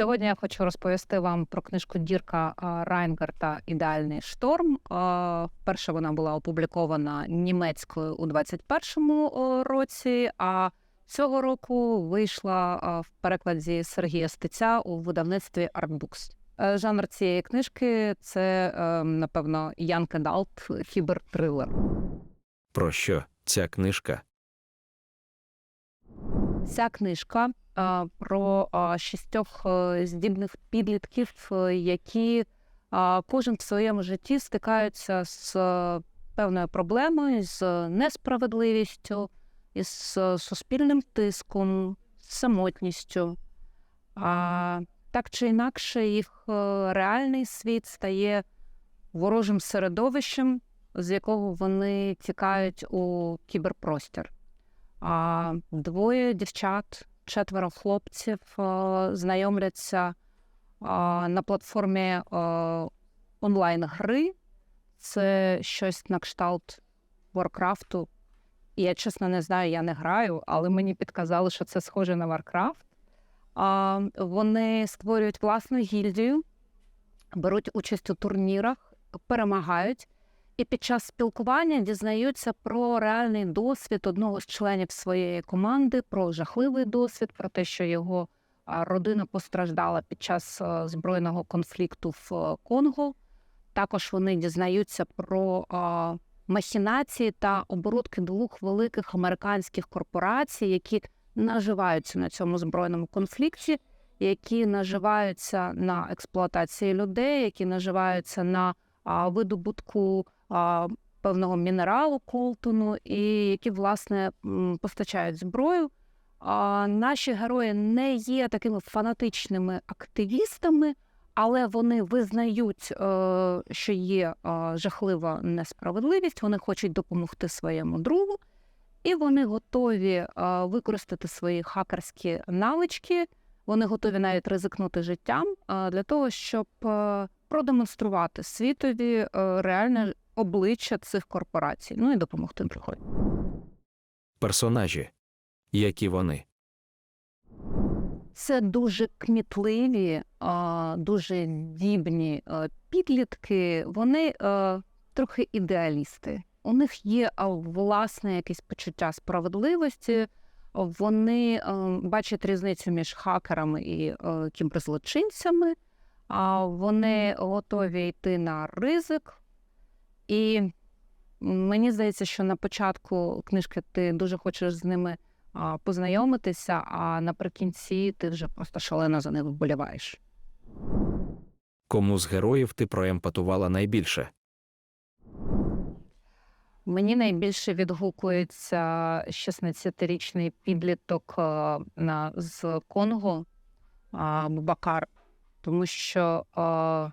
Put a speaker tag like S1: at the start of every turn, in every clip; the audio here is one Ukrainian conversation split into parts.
S1: Сьогодні я хочу розповісти вам про книжку Дірка Райнгарта Ідеальний шторм. А, Вперше вона була опублікована німецькою у 21-му році, а цього року вийшла в перекладі Сергія Стеця у видавництві Artbooks. Е, Жанр цієї книжки це, е, напевно, Янг Адалт кібертрилер.
S2: Про що ця книжка?
S1: Ця книжка про шістьох е, здібних підлітків, е, які кожен в своєму житті стикаються з е, певною проблемою, з несправедливістю, із суспільним тиском, самотністю. А, так чи інакше, їх реальний світ стає ворожим середовищем, з якого вони тікають у кіберпростір. А двоє дівчат, четверо хлопців е, знайомляться на платформі е, онлайн-гри. Це щось на кшталт Варкрафту. Я чесно не знаю, я не граю, але мені підказали, що це схоже на Варкрафт. Вони створюють власну гільдію, беруть участь у турнірах, перемагають і під час спілкування дізнаються про реальний досвід одного з членів своєї команди, про жахливий досвід, про те, що його родина постраждала під час збройного конфлікту в Конго. Також вони дізнаються про махінації та оборудки двох великих американських корпорацій, які наживаються на цьому збройному конфлікті, які наживаються на експлуатації людей, які наживаються на видобутку певного мінералу колтону, і які власне постачають зброю. Наші герої не є такими фанатичними активістами, але вони визнають, е, що є жахлива несправедливість. Вони хочуть допомогти своєму другу, і вони готові використати свої хакерські навички. Вони готові навіть ризикнути життям для того, щоб е, продемонструвати світові е, реальне обличчя цих корпорацій, ну і допомогти другим.
S2: Персонажі. Які вони?
S1: Це дуже кмітливі, дуже дібні підлітки. Вони е, трохи ідеалісти. У них є власне якесь почуття справедливості. Вони е, бачать різницю між хакерами і кіберзлочинцями. А вони готові йти на ризик. І мені здається, що на початку книжки ти дуже хочеш з ними а, познайомитися, а наприкінці ти вже просто шалено за них вболіваєш.
S2: Кому з героїв ти проемпатувала найбільше?
S1: Мені найбільше відгукується 16-річний підліток з Конго Бубакар, тому що а,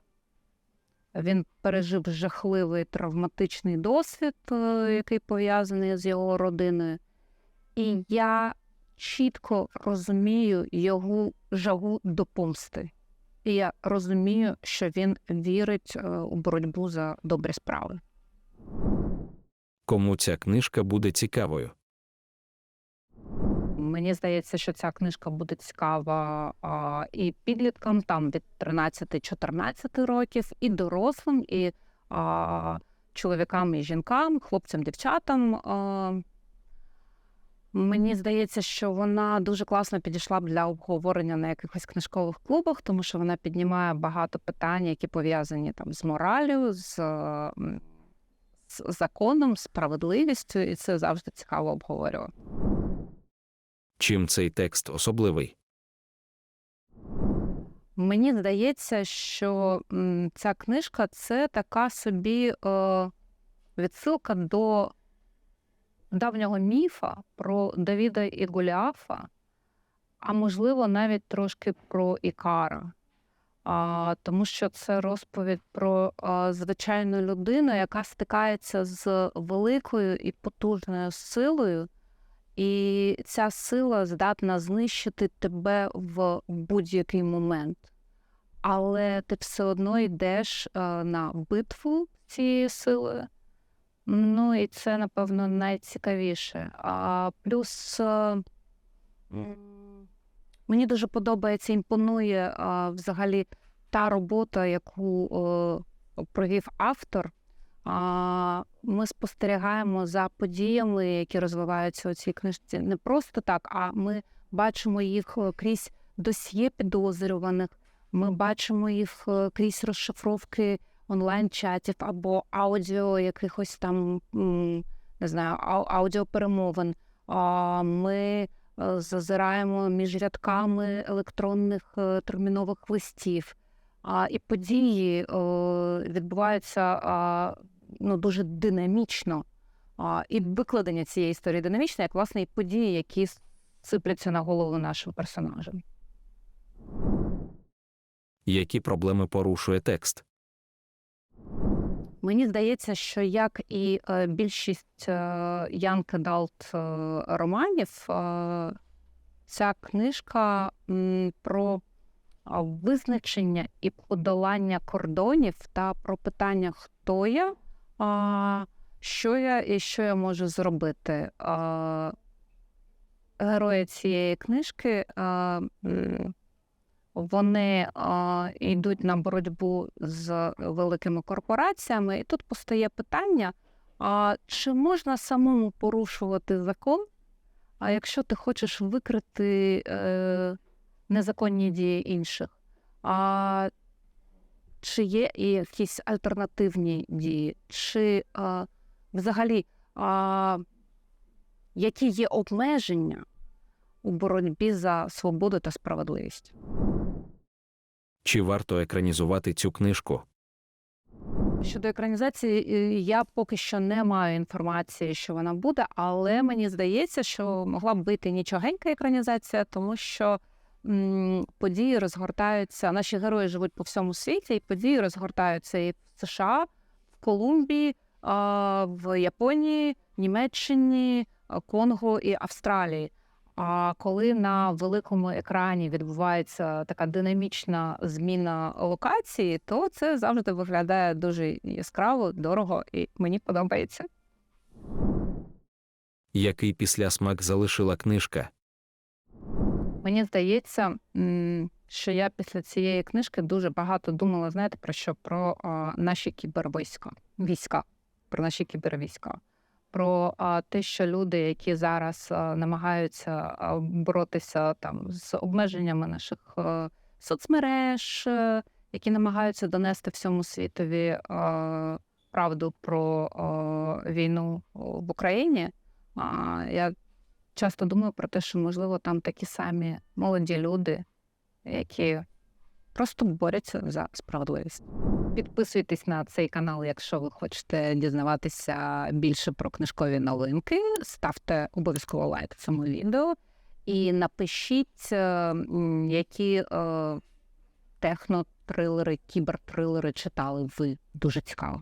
S1: він пережив жахливий травматичний досвід, е, який пов'язаний з його родиною. І я чітко розумію його жагу до помсти. І я розумію, що він вірить е, у боротьбу за добрі справи.
S2: Кому ця книжка буде цікавою?
S1: Мені здається, що ця книжка буде цікава а, і підліткам там від 13-14 років, і дорослим, і а, чоловікам, і жінкам, хлопцям, дівчатам. А, мені здається, що вона дуже класно підійшла б для обговорення на якихось книжкових клубах, тому що вона піднімає багато питань, які пов'язані там з моралю, з, з законом, справедливістю, і це завжди цікаво обговорювати.
S2: Чим цей текст особливий?
S1: Мені здається, що ця книжка це така собі е, відсилка до давнього міфа про Давіда і Голіафа, а можливо, навіть трошки про Ікара. А, тому що це розповідь про а, звичайну людину, яка стикається з великою і потужною силою, і ця сила здатна знищити тебе в будь-який момент. Але ти все одно йдеш е, на битву з цією силою. Ну і це, напевно, найцікавіше. А плюс е, Мені дуже подобається, імпонує а, взагалі та робота, яку провів автор. Ми спостерігаємо за подіями, які розвиваються у цій книжці, не просто так, а ми бачимо їх е, крізь досьє підозрюваних, ми бачимо їх е, крізь розшифровки онлайн-чатів або аудіо якихось там не знаю, ау- аудіоперемовин. Ми е, зазираємо між рядками електронних термінових листів. А, І події відбуваються ну, дуже динамічно. А, І викладення цієї історії динамічне, як власне і події, які сипляться на голову нашим персонажам.
S2: Які проблеми порушує текст?
S1: Мені здається, що як і е, більшість е, Young Adult е, романів, е, ця книжка м, про визначення і подолання кордонів та про питання, хто я, а, що я і що я можу зробити. А, Герої цієї книжки а, вони а, йдуть на боротьбу з великими корпораціями, і тут постає питання: а чи можна самому порушувати закон? А якщо ти хочеш викрити е, незаконні дії інших? А чи є і якісь альтернативні дії? Чи а, взагалі а, які є обмеження у боротьбі за свободу та справедливість?
S2: Чи варто екранізувати цю книжку?
S1: Щодо екранізації, е, я поки що не маю інформації, що вона буде, але мені здається, що могла б бути нічогенька екранізація, тому що події розгортаються. Наші герої живуть по всьому світі, і події розгортаються і в США, в Колумбії, в Японії, Німеччині, Конго і Австралії. А коли на великому екрані відбувається така динамічна зміна локації, то це завжди виглядає дуже яскраво, дорого і мені подобається.
S2: Який післясмак залишила книжка?
S1: Мені здається, що я після цієї книжки дуже багато думала, знаєте, про що? Про наші кібервійська, війська, про наші кібервійська, про те, що люди, які зараз намагаються боротися там з обмеженнями наших соцмереж, е, які намагаються донести всьому світові правду про війну в Україні. Я часто думаю про те, що можливо там такі самі молоді люди, які просто борються за справедливість. Підписуйтесь на цей канал, якщо ви хочете дізнаватися більше про книжкові новинки. Ставте обов'язково лайк цьому відео і напишіть, е, які е, технотрилери, кібертрилери читали ви дуже цікаво.